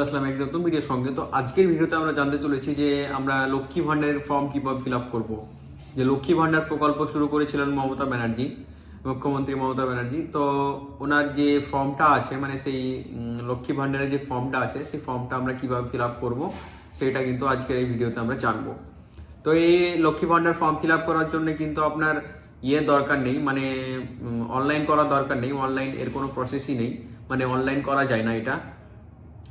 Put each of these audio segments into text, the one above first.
চলে আসলাম একটি নতুন ভিডিওর সঙ্গে। তো আজকের ভিডিওতে আমরা জানতে চলেছি যে আমরা লক্ষ্মী ভাণ্ডারের ফর্ম কীভাবে ফিল আপ করব। যে লক্ষ্মী ভাণ্ডার প্রকল্প শুরু করেছিলেন মমতা ব্যানার্জি, মুখ্যমন্ত্রী মমতা ব্যানার্জি। তো ওনার যে ফর্মটা আছে মানে সেই লক্ষ্মী ভাণ্ডারের যে ফর্মটা আছে, সেই ফর্মটা আমরা কীভাবে ফিল আপ করব, সেটা কিন্তু আজকের এই ভিডিওতে আমরা জানব। তো এই Lakshmi Bhandar form fill up করার জন্য কিন্তু আপনার ইয়ে দরকার নেই মানে অনলাইন করার দরকার নেই। অনলাইন এর কোনো প্রসেসই নেই। মানে অনলাইন করা যায় না এটা।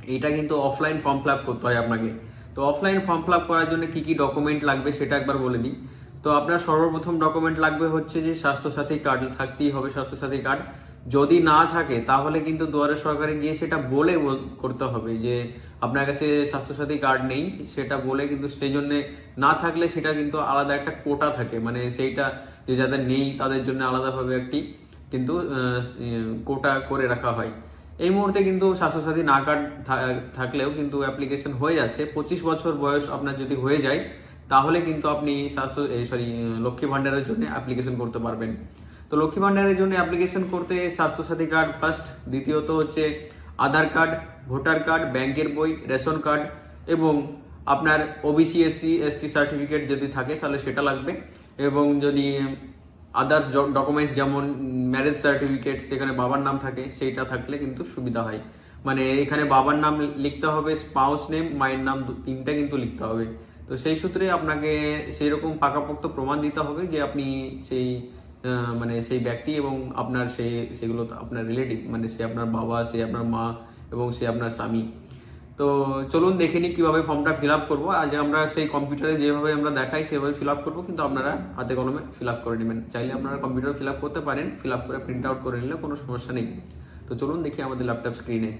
এইটা কিন্তু অফলাইন ফর্ম ফিল করতে হয় আপনাকে। তো অফলাইন ফর্ম ফিল করার জন্য কি কি ডকুমেন্ট লাগবে সেটা একবার বলে দিই। তো আপনার সর্বপ্রথম ডকুমেন্ট লাগবে হচ্ছে যে স্বাস্থ্যসাথী কার্ড থাকতেই হবে স্বাস্থ্যসাথী কার্ড যদি না থাকে, তাহলে কিন্তু দুয়ারে সরকারে গিয়ে সেটা বল- করতে হবে যে আপনার কাছে স্বাস্থ্যসাথী কার্ড নেই, সেটা বলে কিন্তু সেই জন্য না থাকলে সেটা কিন্তু আলাদা একটা কোটা থাকে। মানে সেইটা যে যাদের নেই, তাদের জন্য আলাদাভাবে একটি কিন্তু কোটা করে রাখা হয়। এই মুহূর্তে কিন্তু স্বাস্থ্যসাথী না কার্ড থাকলেও কিন্তু অ্যাপ্লিকেশন হয়ে যাচ্ছে। পঁচিশ বছর বয়স আপনার যদি হয়ে যায়, তাহলে কিন্তু আপনি স্বাস্থ্য সরি, লক্ষ্মী ভাণ্ডারের জন্য অ্যাপ্লিকেশন করতে পারবেন। তো লক্ষ্মী ভাণ্ডারের জন্য অ্যাপ্লিকেশন করতে স্বাস্থ্যসাথী কার্ড ফার্স্ট, দ্বিতীয়ত হচ্ছে আধার কার্ড, ভোটার কার্ড, ব্যাংকের বই, রেশন কার্ড এবং আপনার ওবিসি এসসি এসটি সার্টিফিকেট যদি থাকে, তাহলে সেটা লাগবে। এবং যদি আদার্স ডকুমেন্টস যেমন ম্যারেজ সার্টিফিকেট সেখানে বাবার নাম থাকে, সেইটা থাকলে কিন্তু সুবিধা হয়। মানে এখানে বাবার নাম লিখতে হবে স্পাউস নেম মায়ের নাম তিনটা কিন্তু লিখতে হবে। তো সেই সূত্রে আপনাকে সেই রকম পাকাপোক্ত প্রমাণ দিতে হবে যে আপনি সেই মানে সেই ব্যক্তি এবং আপনার সেই সেগুলো আপনার রিলেটিভ মানে সে আপনার বাবা, সে আপনার মা এবং সে আপনার স্বামী। তো চলুন দেখে নিই কীভাবে ফর্মটা ফিল আপ করব। আজ আমরা সেই কম্পিউটারে যেভাবে আমরা দেখাই, সেভাবে ফিল আপ করব, কিন্তু আপনারা হাতে কলমে ফিল আপ করে নেবেন। চাইলে আপনারা কম্পিউটার ফিল আপ করতে পারেন ফিল আপ করে প্রিন্ট আউট করে নিলে কোনো সমস্যা নেই। তো চলুন দেখি আমাদের ল্যাপটপ স্ক্রিনে।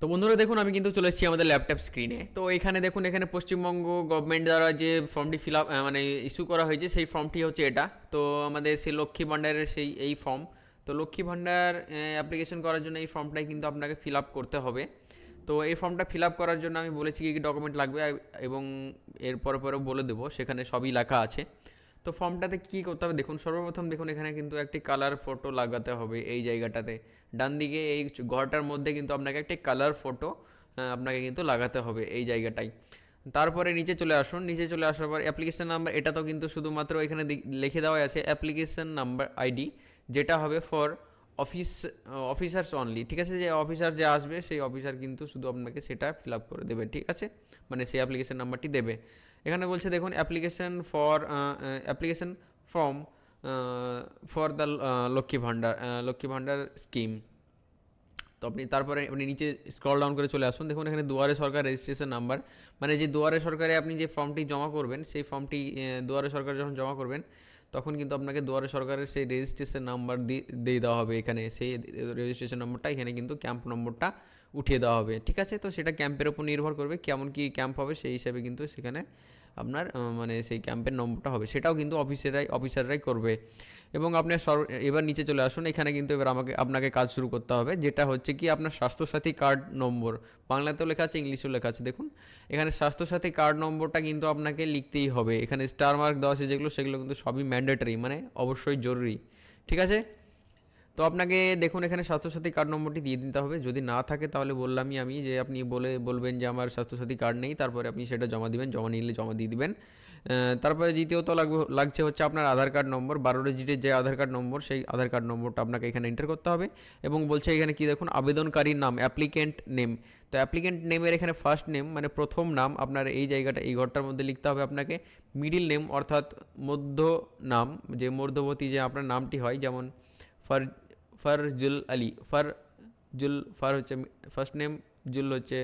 তো বন্ধুরা, দেখুন, আমি কিন্তু চলে এসেছি আমাদের ল্যাপটপ স্ক্রিনে। তো এখানে দেখুন, এখানে পশ্চিমবঙ্গ গভর্নমেন্ট দ্বারা যে ফর্মটি ফিল আপ মানে ইস্যু করা হয়েছে, সেই ফর্মটি হচ্ছে এটা। তো আমাদের সেই লক্ষ্মী ভাণ্ডারের সেই, এই ফর্ম তো লক্ষ্মী ভাণ্ডার অ্যাপ্লিকেশন করার জন্য এই ফর্মটাই কিন্তু আপনাকে ফিল আপ করতে হবে। তো এই ফর্মটা ফিল আপ করার জন্য আমি বলেছি কী কী ডকুমেন্ট লাগবে এবং এর পরে পরেও বলে দেবো, সেখানে সবই লেখা আছে। তো ফর্মটাতে কী করতে হবে? দেখুন, সর্বপ্রথম দেখুন, এখানে কিন্তু একটি কালার ফটো লাগাতে হবে এই জায়গাটাতে। ডান দিকে এই ঘরটার মধ্যে কিন্তু আপনাকে একটি কালার ফটো আপনাকে কিন্তু লাগাতে হবে এই জায়গাটাই তারপরে নিচে চলে আসুন, নিচে চলে আসার পর অ্যাপ্লিকেশান নাম্বার এটা তো কিন্তু শুধুমাত্র এখানে লিখে দেওয়া আছে অ্যাপ্লিকেশন নাম্বার আইডি যেটা হবে ফর অফিস অফিসার্স অনলি ঠিক আছে? যে অফিসার যে আসবে, সেই অফিসার কিন্তু শুধু আপনাকে সেটা ফিল আপ করে দেবে, ঠিক আছে? মানে সেই অ্যাপ্লিকেশন নাম্বারটি দেবে। এখানে বলছে, দেখুন application for application form for the Lakshmi Bhandar Lakshmi Bhandar scheme তো আপনি তারপরে আপনি নিচে স্ক্রল ডাউন করে চলে আসুন। দেখুন, এখানে দুয়ারে সরকার রেজিস্ট্রেশন নাম্বার মানে যে দুয়ারে সরকারে আপনি যে ফর্মটি জমা করবেন, সেই ফর্মটি দুয়ারে সরকার যখন জমা করবেন তখন কিন্তু আপনাকে দুয়ারে সরকারের সেই রেজিস্ট্রেশন নাম্বার দিয়ে দিয়ে দেওয়া হবে এখানে। সেই রেজিস্ট্রেশন নম্বরটা এখানে কিন্তু ক্যাম্প নম্বরটা উঠিয়ে দেওয়া হবে। ঠিক আছে? তো সেটা ক্যাম্পের উপর নির্ভর করবে কেমন কি ক্যাম্প হবে সেই হিসাবে কিন্তু সেখানে আপনার মানে সেই ক্যাম্পের নম্বরটা হবে। সেটাও কিন্তু অফিসেরাই, অফিসাররাই করবে। এবং আপনার সর, এবার নিচে চলে আসুন। এখানে কিন্তু এবার আমাকে, আপনাকে কাজ শুরু করতে হবে। যেটা হচ্ছে কি, আপনার স্বাস্থ্যসাথী কার্ড নম্বর। বাংলাতেও লেখা আছে, ইংলিশেও লেখা আছে। দেখুন, এখানে স্বাস্থ্যসাথী কার্ড নম্বরটা কিন্তু আপনাকে লিখতেই হবে। এখানে স্টার মার্ক দেওয়া আছে যেগুলো, সেগুলো কিন্তু সবই ম্যান্ডেটরি মানে অবশ্যই জরুরি। ঠিক আছে? তো আপনাকে দেখুন, এখানে স্বাস্থ্যসাথী কার্ড নম্বরটি দিয়ে দিতে হবে। যদি না থাকে, তাহলে বললামই আমি যে আপনি বলে, বলবেন যে আমার স্বাস্থ্যসাথী কার্ড নেই, তারপরে আপনি সেটা জমা দিবেন, জমা নিলে জমা দিয়ে দিবেন। তারপরে দ্বিতীয়ত লাগবে, লাগছে হচ্ছে আপনার আধার কার্ড নম্বর, বারো ডিজিটের যে আধার কার্ড নম্বর, সেই আধার কার্ড নম্বরটা আপনাকে এখানে এন্টার করতে হবে এবং বলছে এখানে কি দেখুন, আবেদনকারীর নাম অ্যাপ্লিকেন্ট নেম তো অ্যাপ্লিকেন্ট নেমের এখানে ফার্স্ট নেম মানে প্রথম নাম আপনার এই জায়গাটা, এই ঘরটার মধ্যে লিখতে হবে আপনাকে মিডিল নেম অর্থাৎ মধ্য নাম, যে মধ্যবর্তী যে আপনার নামটি হয়, যেমন ফার ফারজুল আলী ফারজুল ফার হচ্ছে ফার্স্ট নেম জুল হচ্ছে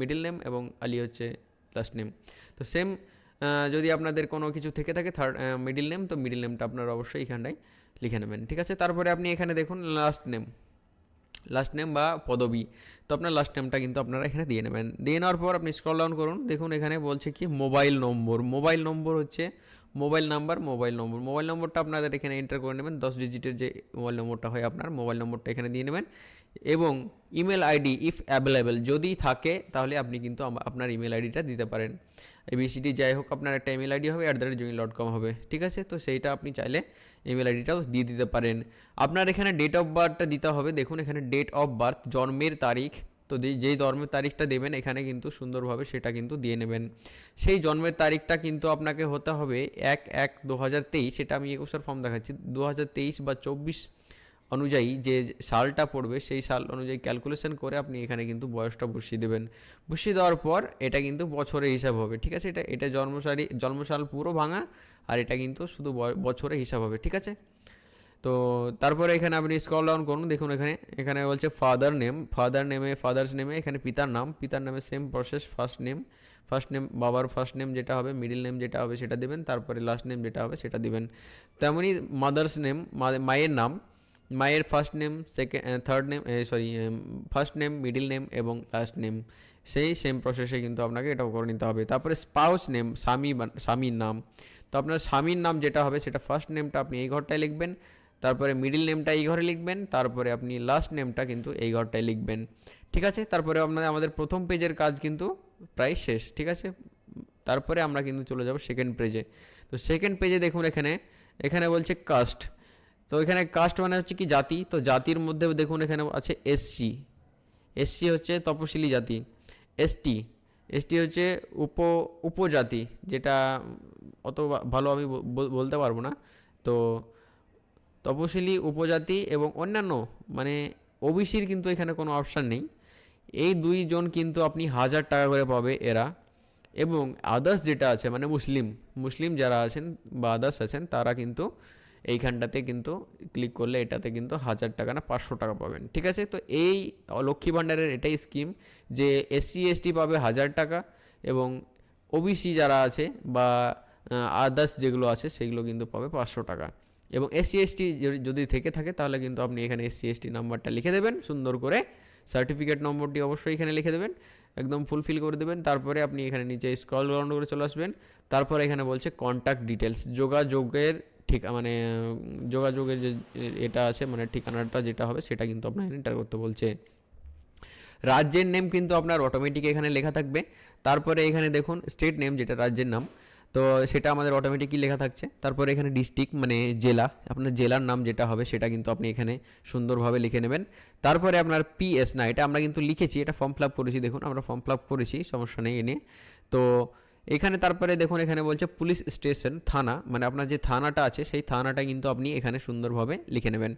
মিডিল নেম এবং আলী হচ্ছে লাস্ট নেম তো সেম যদি আপনাদের কোনো কিছু থেকে থাকে থার্ড মিডিল নেম তো মিডিল নেমটা আপনারা অবশ্যই এখানটায় লিখে নেবেন। ঠিক আছে? তারপরে আপনি এখানে দেখুন লাস্ট নেম লাস্ট নেম বা পদবি। তো আপনার লাস্ট নেমটা কিন্তু আপনারা এখানে দিয়ে নেবেন। দিয়ে নেওয়ার পর আপনি স্ক্রল ডাউন করুন। দেখুন এখানে বলছে কি মোবাইল নম্বর মোবাইল নম্বর হচ্ছে mobile number, mobile number. Mobile নম্বরটা আপনাদের এখানে এন্টার করে নেবেন। দশ ডিজিটের যে মোবাইল নম্বরটা হয় আপনার, মোবাইল নম্বরটা এখানে দিয়ে নেবেন। এবং ইমেল আইডি ইফ অ্যাভেলেবেল যদি থাকে, তাহলে আপনি কিন্তু আপনার ইমেল আইডিটা দিতে পারেন। এবিসিডি যাই হোক, আপনার একটা ইমেল আইডি হবে at the rate gmail dot com হবে। ঠিক আছে? তো সেইটা আপনি চাইলে ইমেল আইডিটাও দিয়ে দিতে পারেন। আপনার এখানে ডেট অফ বার্থটা দিতে হবে। দেখুন, এখানে ডেট অফ বার্থ জন্মের তারিখ তো যেই জন্মের তারিখটা দেবেন, এখানে কিন্তু সুন্দরভাবে সেটা কিন্তু দিয়ে নেবেন। সেই জন্মের তারিখটা কিন্তু আপনাকে হতে হবে এক এক দু সেটা আমি একুশের ফর্ম দেখাচ্ছি। দু হাজার তেইশ বা চব্বিশ অনুযায়ী যে সালটা পড়বে, সেই সাল অনুযায়ী ক্যালকুলেশন করে আপনি এখানে কিন্তু বয়সটা বসিয়ে দেবেন। বসিয়ে দেওয়ার পর এটা কিন্তু বছরে হিসাব হবে, ঠিক আছে? এটা এটা জন্মসারি, জন্মসাল পুরো ভাঙা, আর এটা কিন্তু শুধু বছরে হিসাব হবে, ঠিক আছে? তো তারপরে এখানে আপনি স্ক্রল ডাউন করুন, দেখুন এখানে এখানে বলছে ফাদার নেম ফাদার নেমে ফাদার্স নেমে এখানে পিতার নাম, পিতার নামে same process first name first name বাবার ফার্স্ট নেম যেটা হবে মিডিল নেম যেটা হবে সেটা দেবেন, তারপরে লাস্ট নেম যেটা হবে সেটা দেবেন। তেমনই মাদার্স নেম মায়ের নাম, মায়ের first name second third name sorry first name middle name এবং লাস্ট নেম সেই সেম প্রসেসে কিন্তু আপনাকে এটাও করে নিতে হবে। তারপরে স্পাউস নেম স্বামী স্বামীর নাম, তো আপনার স্বামীর নাম যেটা হবে সেটা ফার্স্ট নেমটা আপনি এই ঘরটায় লিখবেন তারপরে মিডিল নেমটা এই ঘরে লিখবেন, তারপরে আপনি লাস্ট নেমটা কিন্তু এই ঘরটায় লিখবেন। ঠিক আছে? তারপরে আপনাদের, আমাদের প্রথম পেজের কাজ কিন্তু প্রায় শেষ, ঠিক আছে? তারপরে আমরা কিন্তু চলে যাব সেকেন্ড পেজে তো সেকেন্ড পেজে দেখুন এখানে এখানে বলছে কাস্ট তো এখানে কাস্ট মানে হচ্ছে কি জাতি? তো জাতির মধ্যে দেখুন এখানে আছে এসসি এসসি হচ্ছে তপশিলি জাতি। এসটি এসটি হচ্ছে উপ, উপজাতি, যেটা অত ভালো আমি বলতে পারব না। তো তপশিলি, উপজাতি এবং অন্যান্য মানে ওবিসির কিন্তু এখানে কোনো অপশান নেই। এই দুইজন কিন্তু আপনি হাজার টাকা করে পাবে এরা। এবং আদার্স যেটা আছে মানে মুসলিম মুসলিম যারা আছেন বা আদার্স আছেন, তারা কিন্তু এইখানটাতে কিন্তু ক্লিক করলে এটাতে কিন্তু হাজার টাকা না পাঁচশো টাকা পাবেন। ঠিক আছে? তো এই লক্ষ্মী ভাণ্ডারের এটাই স্কিম যে এসসি এসটি পাবে হাজার টাকা এবং ওবিসি যারা আছে বা আদার্স যেগুলো আছে, সেগুলো কিন্তু পাবে পাঁচশো টাকা। এবং এসসি এসটি যদি থেকে থাকে, তাহলে কিন্তু আপনি এখানে এসসি এসটি নাম্বারটা লিখে দেবেন। সুন্দর করে সার্টিফিকেট নম্বরটি অবশ্যই এখানে লিখে দেবেন, একদম ফুলফিল করে দেবেন। তারপরে আপনি এখানে নিচে স্ক্রল ডাউন করে চলে আসবেন। তারপরে এখানে বলছে কন্ট্যাক্ট ডিটেলস যোগাযোগের ঠিক মানে যোগাযোগের যে, এটা আছে মানে ঠিকানাটা যেটা হবে, সেটা কিন্তু আপনার এন্টার করতে বলছে। রাজ্যের নেম কিন্তু আপনার অটোমেটিক এখানে লেখা থাকবে। তারপরে এখানে দেখুন স্টেট নেম যেটা রাজ্যের নাম তো সেটা আমাদের অটোমেটিকই লেখা থাকছে। তারপরে এখানে ডিস্ট্রিক্ট মানে জেলা, আপনার জেলার নাম যেটা হবে সেটা কিন্তু আপনি এখানে সুন্দরভাবে লিখে নেবেন। তারপরে আপনার পিএস না, এটা আমরা কিন্তু লিখেছি, এটা ফর্ম ফিল আপ করেছি, দেখুন আমরা ফর্ম ফিল আপ করেছি, সমস্যা নেই এনে তো এখানে তারপরে দেখুন এখানে বলছে পুলিশ স্টেশন থানা মানে আপনার যে থানাটা আছে সেই থানাটা কিন্তু আপনি এখানে সুন্দরভাবে লিখে নেবেন।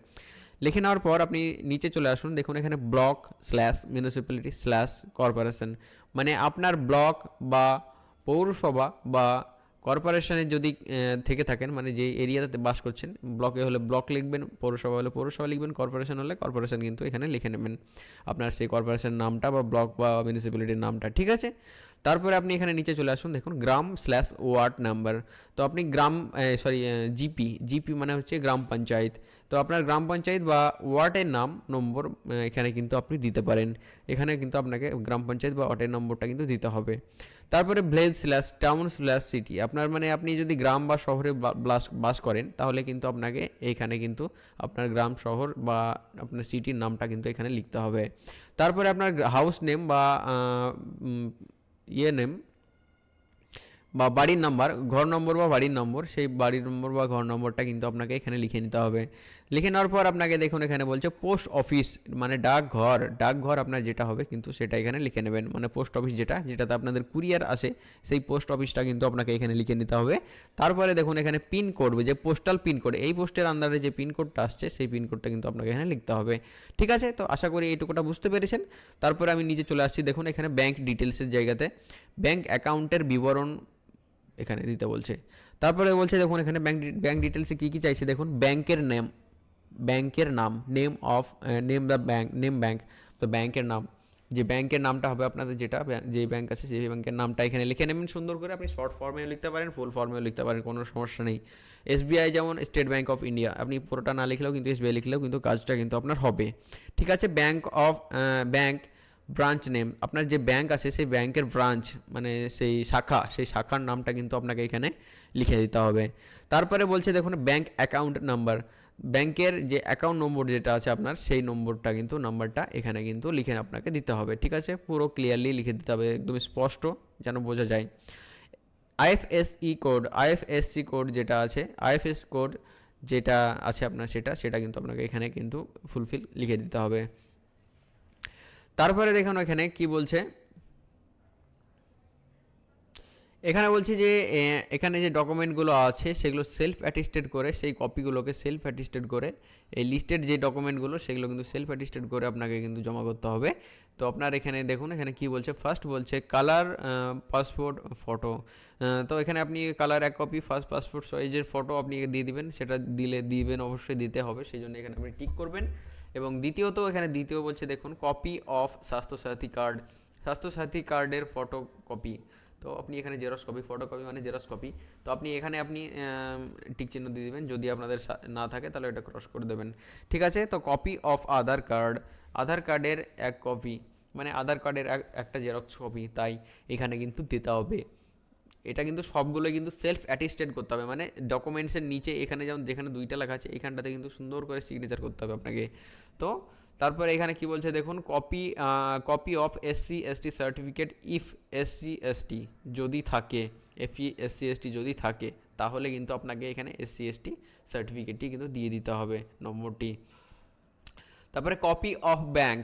লিখে নেওয়ার পর আপনি নিচে চলে আসুন, দেখুন এখানে block slash municipality slash corporation মানে আপনার ব্লক বা পৌরসভা বা কর্পোরেশনের যদি থেকে থাকেন মানে যে এরিয়াতে বাস করছেন, ব্লকে হলে ব্লক লিখবেন, পৌরসভা হলে পৌরসভা লিখবেন, কর্পোরেশন হলে কর্পোরেশন কিন্তু এখানে লিখে নেবেন। আপনার সেই কর্পোরেশনের নামটা বা ব্লক বা মিউনিসিপ্যালিটির নামটা, ঠিক আছে? তারপরে আপনি এখানে নিচে চলে আসুন, দেখুন, গ্রাম স্ল্যাশ ওয়ার্ড নাম্বার তো আপনি গ্রাম সরি জিপি জিপি মানে হচ্ছে গ্রাম পঞ্চায়েত। তো আপনার গ্রাম পঞ্চায়েত বা ওয়ার্ডের নাম, নম্বর এখানে কিন্তু আপনি দিতে পারেন। এখানে কিন্তু আপনাকে গ্রাম পঞ্চায়েত বা ওয়ার্ডের নম্বরটা কিন্তু দিতে হবে। তারপরে village slash town slash city আপনার মানে আপনি যদি গ্রাম বা শহরে বাস করেন, তাহলে কিন্তু আপনাকে এইখানে কিন্তু আপনার গ্রাম, শহর বা আপনার সিটির নামটা কিন্তু এখানে লিখতে হবে। তারপরে আপনার হাউস নেম বা ইয়ে নেম বা বাড়ির নাম্বার, ঘর নম্বর বা বাড়ির নম্বর, সেই বাড়ির নম্বর বা ঘর নম্বরটা কিন্তু আপনাকে এখানে লিখে নিতে হবে। লিখে নেওয়ার পর আপনাকে দেখুন এখানে বলছে পোস্ট অফিস মানে ডাকঘর। ডাকঘর আপনার যেটা হবে কিন্তু সেটা এখানে লিখে নেবেন। মানে পোস্ট অফিস যেটা, যেটাতে আপনাদের কুরিয়ার আসে, সেই পোস্ট অফিসটা কিন্তু আপনাকে এখানে লিখে নিতে হবে। তারপরে দেখুন এখানে পিন কোড যে পোস্টাল পিন কোড এই পোস্টের আন্ডারে যে পিন কোডটা আসছে, সেই পিন কোডটা কিন্তু আপনাকে এখানে লিখতে হবে। ঠিক আছে? তো আশা করি এইটুকুটা বুঝতে পেরেছেন। তারপরে আমি নিচে চলে আসছি। দেখুন এখানে ব্যাংক ডিটেলসের জায়গাতে ব্যাংক অ্যাকাউন্টের বিবরণ এখানে দিতে বলছে। তারপরে বলছে দেখুন এখানে ব্যাংক ব্যাংক ডিটেলসে কী কী চাইছে? দেখুন ব্যাংকের নেম ব্যাংকের নাম name of name the bank name bank তো ব্যাংকের নাম। যে ব্যাংকের নামটা হবে আপনাদের যেটা যে ব্যাংক আছে সেই ব্যাংকের নামটা এখানে লিখে নেবেন। সুন্দর করে আপনি শর্ট ফর্মেও লিখতে পারেন ফুল ফর্মেও লিখতে পারেন, কোনো সমস্যা নেই। এসবিআই যেমন স্টেট ব্যাংক অফ ইন্ডিয়া আপনি পুরোটা না লিখলেও কিন্তু এসবিআই লিখলেও কিন্তু কাজটা কিন্তু আপনার হবে। ঠিক আছে bank of bank branch name আপনার যে ব্যাংক আছে সেই ব্যাংকের ব্রাঞ্চ মানে সেই শাখা, সেই শাখার নামটা কিন্তু আপনাকে এখানে লিখে দিতে হবে। তারপরে বলছে দেখুন ব্যাংক অ্যাকাউন্ট নাম্বার ব্যাংকের যে অ্যাকাউন্ট নম্বর যেটা আছে আপনার, সেই নম্বরটা কিন্তু নাম্বারটা এখানে কিন্তু লিখে আপনাকে দিতে হবে, ঠিক আছে? পুরো ক্লিয়ারলি লিখে দিতে হবে একদম স্পষ্ট যেন বোঝা যায়। আইএফএসই কোড আইএফএসসি কোড যেটা আছে আইএফএস কোড যেটা আছে আপনার সেটা সেটা কিন্তু আপনাকে এখানে কিন্তু ফুলফিল লিখে দিতে হবে। তারপরে দেখুন এখানে কি বলছে? এখানে বলছি যে এখানে যে ডকুমেন্টগুলো আছে, সেগুলো সেলফ অ্যাটিস্টেড করে, সেই কপিগুলোকে সেলফ অ্যাটিস্টেড করে, এই লিস্টেড যে ডকুমেন্টগুলো সেগুলো কিন্তু সেলফ অ্যাটিস্টেড করে আপনাকে কিন্তু জমা করতে হবে। তো আপনার এখানে দেখুন, এখানে কি বলছে? ফার্স্ট বলছে কালার পাসপোর্ট ফটো তো এখানে আপনি কালার এক কপি ফার্স্ট পাসপোর্ট সাইজের ফটো আপনি দিয়ে দিবেন, সেটা দিলে, দিবেন অবশ্যই দিতে হবে সেই জন্য এখানে আপনি টিক করবেন। এবং দ্বিতীয়ত এখানে দ্বিতীয় বলছে দেখুন copy of Swasthyasathi card Swasthyasathi কার্ডের ফটো কপি তো আপনি এখানে জেরক্স কপি ফটো কপি মানে জেরক্স কপি তো আপনি এখানে আপনি টিক চিহ্ন দিয়ে দেবেন। যদি আপনাদের না থাকে তাহলে এটা ক্রস করে দেবেন। ঠিক আছে? তো copy of Aadhaar card Aadhaar কার্ডের এক কপি মানে আধার কার্ডের এক- একটা জেরক্স কপি তাই এখানে কিন্তু দিতে হবে। এটা কিন্তু সবগুলো কিন্তু সেলফ অ্যাটিস্টেড করতে হবে। মানে ডকুমেন্টসের নিচে এখানে যেমন, যেখানে দুইটা লেখা আছে, এখানটাতে কিন্তু সুন্দর করে সিগনেচার করতে হবে আপনাকে। তো তারপরে এখানে কি বলছে দেখুন copy copy of SC ST certificate if SC ST যদি থাকে এফই এসসি এসটি যদি থাকে, তাহলে কিন্তু আপনাকে এখানে এসসি এসটি সার্টিফিকেটটি কিন্তু দিয়ে দিতে হবে নম্বরটি। তারপরে copy of bank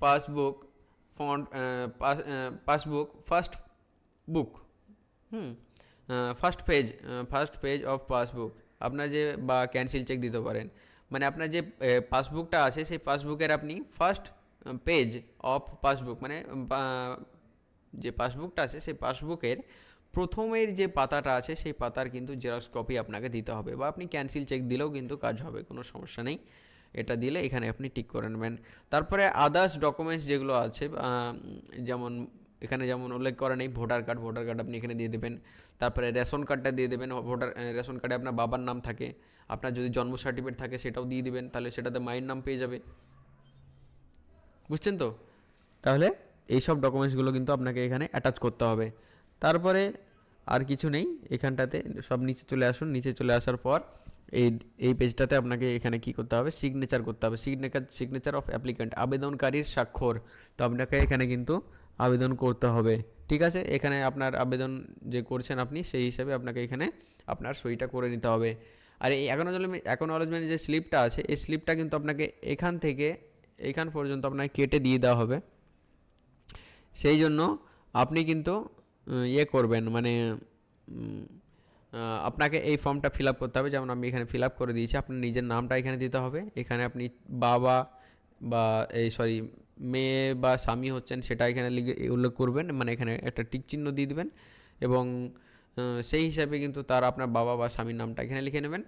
passbook front passbook first book hmm first page first page of passbook আপনার যে বা ক্যান্সেল চেক দিতে পারেন। মানে আপনার যে পাসবুকটা আছে, সেই পাসবুকের আপনি ফার্স্ট পেজ অফ পাসবুক মানে যে পাসবুকটা আছে, সেই পাসবুকের প্রথমের যে পাতাটা আছে, সেই পাতার কিন্তু জেরক্স কপি আপনাকে দিতে হবে বা আপনি ক্যান্সেল চেক দিলেও কিন্তু কাজ হবে, কোনো সমস্যা নেই। এটা দিলে এখানে আপনি টিক করে নেবেন। তারপরে আদার্স ডকুমেন্টস যেগুলো আছে যেমন এখানে যেমন উল্লেখ করা নেই ভোটার কার্ড ভোটার কার্ড আপনি এখানে দিয়ে দেবেন। তারপরে রেশন কার্ডটা দিয়ে দেবেন ভোটার রেশন কার্ডে আপনার বাবার নাম থাকে আপনার যদি জন্ম সার্টিফিকেট থাকে সেটাও দিয়ে দিবেন তাহলে সেটাতে মায়ের নাম পেয়ে যাবে। বুঝছেন তো? তাহলে? এই সব ডকুমেন্টসগুলো কিন্তু আপনাকে এখানে অ্যাটাচ করতে হবে। তারপরে আর কিছু নেই এখানটাতে সব নিচে চলে আসুন। নিচে চলে আসার পর এই এই পেজটাতে আপনাকে এখানে কি করতে হবে? সিগনেচার করতে হবে। সিগনেচার সিগনেচার অফ অ্যাপ্লিক্যান্ট আবেদনকারীর স্বাক্ষর। তো আপনাকে এখানে কিন্তু আবেদন করতে হবে। ঠিক আছে? এখানে আপনার আবেদন যে করছেন আপনি সেই হিসাবে আপনাকে এখানে আপনার সইটা করে নিতে হবে। আর এই অ্যাকনোলজমেন্ট অ্যাকনোলজমেন্ট যে স্লিপটা আছে, এই স্লিপটা কিন্তু আপনাকে এখান থেকে, এখান পর্যন্ত আপনাকে কেটে দিয়ে দেওয়া হবে। সেই জন্য আপনি কিন্তু ইয়ে করবেন মানে আপনাকে এই ফর্মটা ফিল আপ করতে হবে। যেমন আমি এখানে ফিল আপ করে দিয়েছি, আপনার নিজের নামটা এখানে দিতে হবে। এখানে আপনি বাবা বা, এই সরি মেয়ে বা স্বামী হচ্ছেন, সেটা এখানে লিখে, উল্লেখ করবেন। মানে এখানে একটা টিক চিহ্ন দিয়ে দেবেন এবং সেই হিসাবে কিন্তু তার আপনার বাবা বা স্বামীর নামটা এখানে লিখে নেবেন।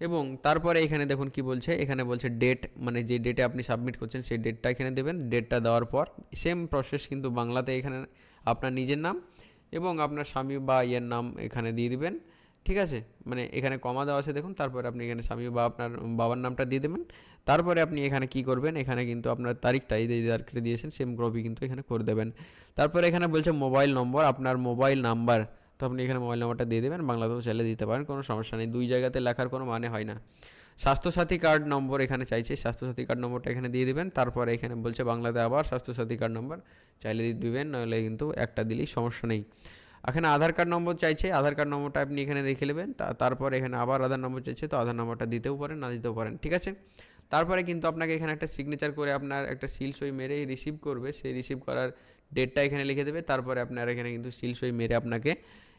এবং তারপরে এখানে দেখুন কি বলছে, এখানে বলছে ডেট মানে যে ডেটে আপনি সাবমিট করছেন সেই ডেটটা এখানে দেবেন। ডেটটা দেওয়ার পর সেম প্রসেস কিন্তু বাংলাতে এখানে আপনার নিজের নাম এবং আপনার স্বামী বা ইয়ের নাম এখানে দিয়ে দিবেন। ঠিক আছে? মানে এখানে কমা দেওয়া আছে দেখুন, তারপরে আপনি এখানে স্বামী বা আপনার বাবার নামটা দিয়ে দেবেন। তারপরে আপনি এখানে কি করবেন, এখানে কিন্তু আপনার তারিখটা এই যে দিয়েছেন সেম কপি কিন্তু এখানে করে দেবেন। তারপরে এখানে বলছে মোবাইল নম্বর আপনার মোবাইল নাম্বার আপনি এখানে মোবাইল নাম্বারটা দিয়ে দেবেন, বাংলাতেও চাইলে দিতে পারেন, কোনো সমস্যা নেই। দুই জায়গাতে লেখার কোনো মানে হয় না। স্বাস্থ্যসাথী কার্ড নম্বর এখানে চাইছে, স্বাস্থ্যসাথী কার্ড নম্বরটা এখানে দিয়ে দেবেন, তারপরে এখানে বলছে বাংলাতে আবার স্বাস্থ্যসাথী কার্ড নম্বর, চাইলে দিবেন, নইলে কিন্তু একটা দিলেই সমস্যা নেই। এখানে আধার কার্ড নম্বর চাইছে, আধার কার্ড নম্বরটা আপনি এখানে রেখে নেবেন তারপর এখানে আবার আধার নম্বর চাইছে, তো আধার নম্বরটা দিতেও পারেন, না দিতেও পারেন, ঠিক আছে? তারপরে কিন্তু আপনাকে এখানে একটা সিগনেচার করে আপনার একটা সিল সই মেরে রিসিভ করবে, সেই রিসিভ করার ডেটটা এখানে লিখে দেবে, তারপরে আপনার এখানে কিন্তু সিল সই মেরে আপনাকে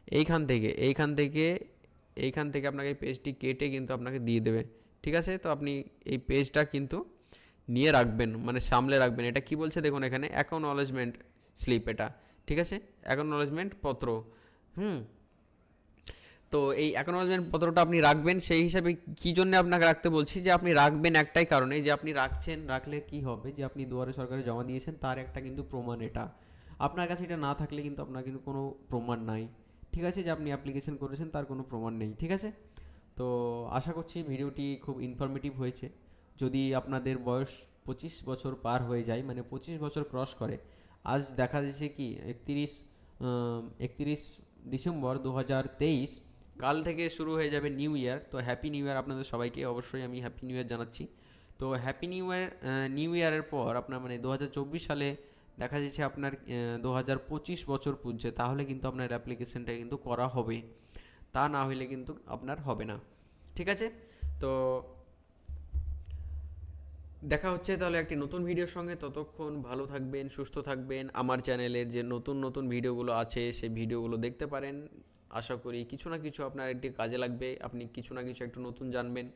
এইখান থেকে এইখান থেকে এইখান থেকে আপনাকে এই পেজটি কেটে কিন্তু আপনাকে দিয়ে দেবে। ঠিক আছে? তো আপনি এই পেজটা কিন্তু নিয়ে রাখবেন মানে সামলে রাখবেন। এটা কি বলছে দেখুন এখানে? অ্যাকনোলেজমেন্ট স্লিপ এটা। ঠিক আছে? অ্যাকনোলেজমেন্ট পত্র। হুম? তো এই অ্যাকনোলেজমেন্ট পত্রটা আপনি রাখবেন, সেই হিসাবে কী জন্য আপনাকে রাখতে বলছি যে আপনি রাখবেন একটাই কারণে যে আপনি রাখছেন, রাখলে কি হবে? যে আপনি দুয়ারে সরকারে জমা দিয়েছেন, তার একটা কিন্তু প্রমাণ এটা। আপনার কাছে এটা না থাকলে কিন্তু আপনার কিন্তু কোনো প্রমাণ নাই। ঠিক আছে যে আপনি অ্যাপ্লিকেশন করেছেন, তার কোনো প্রমাণ নেই, ঠিক আছে? তো আশা করছি ভিডিওটি খুব ইনফরমেটিভ হয়েছে। যদি আপনাদের বয়স পঁচিশ বছর পার হয়ে যায় মানে পঁচিশ বছর ক্রস করে, আজ দেখা যাচ্ছে কি, একত্রিশ একত্রিশ ডিসেম্বর দু হাজার তেইশ, কাল থেকে শুরু হয়ে যাবে নিউ ইয়ার তো হ্যাপি নিউ ইয়ার আপনাদের সবাইকে, অবশ্যই আমি হ্যাপি নিউ ইয়ার জানাচ্ছি। তো হ্যাপি নিউ ইয়ার নিউ ইয়ারের পর আপনার মানে দু হাজার চব্বিশ সালে দেখা যাচ্ছে আপনার দু হাজার পঁচিশ বছর পুজছে তাহলে কিন্তু আপনার অ্যাপ্লিকেশনটা কিন্তু করা হবে তা না হলে কিন্তু আপনার হবে না। ঠিক আছে? তো দেখা হচ্ছে তাহলে একটি নতুন ভিডিওর সঙ্গে। ততক্ষণ ভালো থাকবেন, সুস্থ থাকবেন। আমার চ্যানেলের যে নতুন নতুন ভিডিওগুলো আছে, সেই ভিডিওগুলো দেখতে পারেন। আশা করি কিছু না কিছু আপনার একটি কাজে লাগবে। আপনি কিছু না কিছু একটু নতুন জানবেন।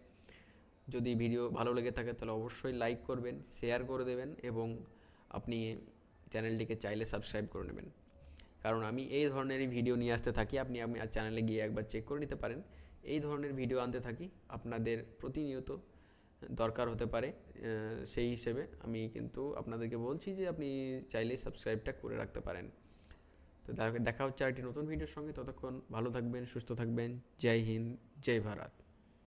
যদি ভিডিও ভালো লেগে থাকে, তাহলে অবশ্যই লাইক করবেন শেয়ার করে দেবেন এবং আপনি চ্যানেলটিকে চাইলে সাবস্ক্রাইব করে নেবেন। কারণ আমি এই ধরনেরই ভিডিও নিয়ে আসতে থাকি, আপনি আমি চ্যানেলে গিয়ে একবার চেক করে নিতে পারেন। এই ধরনের ভিডিও আনতে থাকি, আপনাদের প্রতিনিয়ত দরকার হতে পারে সেই হিসেবে আমি কিন্তু আপনাদেরকে বলছি যে আপনি চাইলে সাবস্ক্রাইবটা করে রাখতে পারেন। তো দেখা হচ্ছে আরেকটি নতুন ভিডিওর সঙ্গে, ততক্ষণ ভালো থাকবেন, সুস্থ থাকবেন, জয় হিন্দ, জয় ভারত।